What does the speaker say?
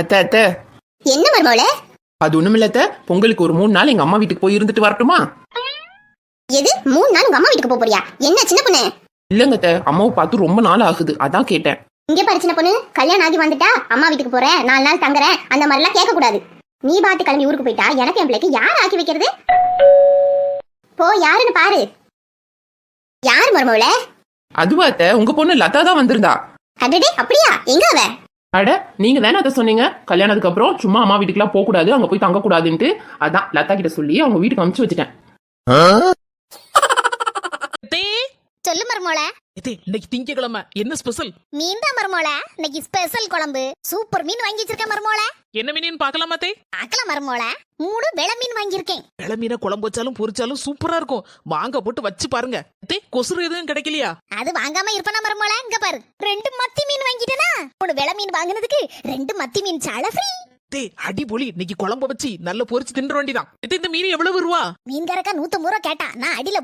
அத்தை அத்தை. என்ன மருமவளே அது ஒண்ணுமில்ல அத்தை. பொங்கலுக்கு ஒரு மூணு நாள் எங்க அம்மா வீட்டுக்கு போய் இருந்துட்டு வரட்டுமா? எது? மூணு நாள் உங்க அம்மா வீட்டுக்கு போக போறியா? என்ன சின்ன பொண்ணு? இல்லங்க அத்தை. அம்மாவை பார்த்து ரொம்ப நாள் ஆகுது. அதான் கேட்டேன். இங்க பாரு சின்ன பொண்ணு. கல்யாணம் ஆகி வந்துட்டா அம்மா வீட்டுக்கு போறேன் நாலு நாள் தங்குறேன் அந்த மாதிரிலாம் கேட்க கூடாது நீ பாத்து கிளம்பி ஊருக்கு போயிட்டா எனக்கு என் பிள்ளைக்கு யார் ஆக்கி வைக்கிறது? போ யாருன்னு பாரு. யார் மருமவளே அதுவா அத்தை. உங்க பொண்ணு லதா தான் வந்திருந்தா. அடடே அப்படியா? எங்க அவ? அட நீங்க தானே அதை சொன்னீங்க? கல்யாணத்துக்கு அப்புறம் சும்மா அம்மா வீட்டுக்குலாம் போக கூடாது அங்க போய் தங்க கூடாதுன்ட்டு அதான் லதா கிட்ட சொல்லி அவங்க வீட்டுக்கு அனுப்பிச்சு வச்சுட்டேன். சொல்லு மருமோள. அத்தே இன்னைக்கு திங்கக்கிழமை. என்ன ஸ்பெஷல் மீன் தான் மருமோள. இன்னைக்கு ஸ்பெஷல் குழம்பு. சூப்பர் மீன் வாங்கி வச்சிருக்கேன் மருமோள. என்ன மீன் பார்க்கலாமா அத்தே பார்க்கலாம் மருமோள. மூணு வெள மீன் வாங்கியிருக்கேன். வெள மீனை குழம்பு வச்சாலும் பொரிச்சாலும் சூப்பரா இருக்கும். வாங்க போட்டு வச்சு பாருங்க. அத்தே கொசுறு எதுவும் கிடைக்கலையா? அது வாங்காம இருப்பனா மருமோள? இங்க பாரு. ரெண்டு மத்தி மீன் வாங்கிட்டேனா மூணு வெள மீன் வாங்குனதுக்கு ரெண்டு மத்தி மீன் சால ஃப்ரீ அத்தே அடிபொலி இன்னைக்கு குழம்பு வச்சு நல்ல பொரிச்சு தின்ற வேண்டிதான். இந்த மீன் எவ்வளவு ரூபா? மீன்காரக்கா நூத்தம்பது ரூபா கேட்டா நான் அடியில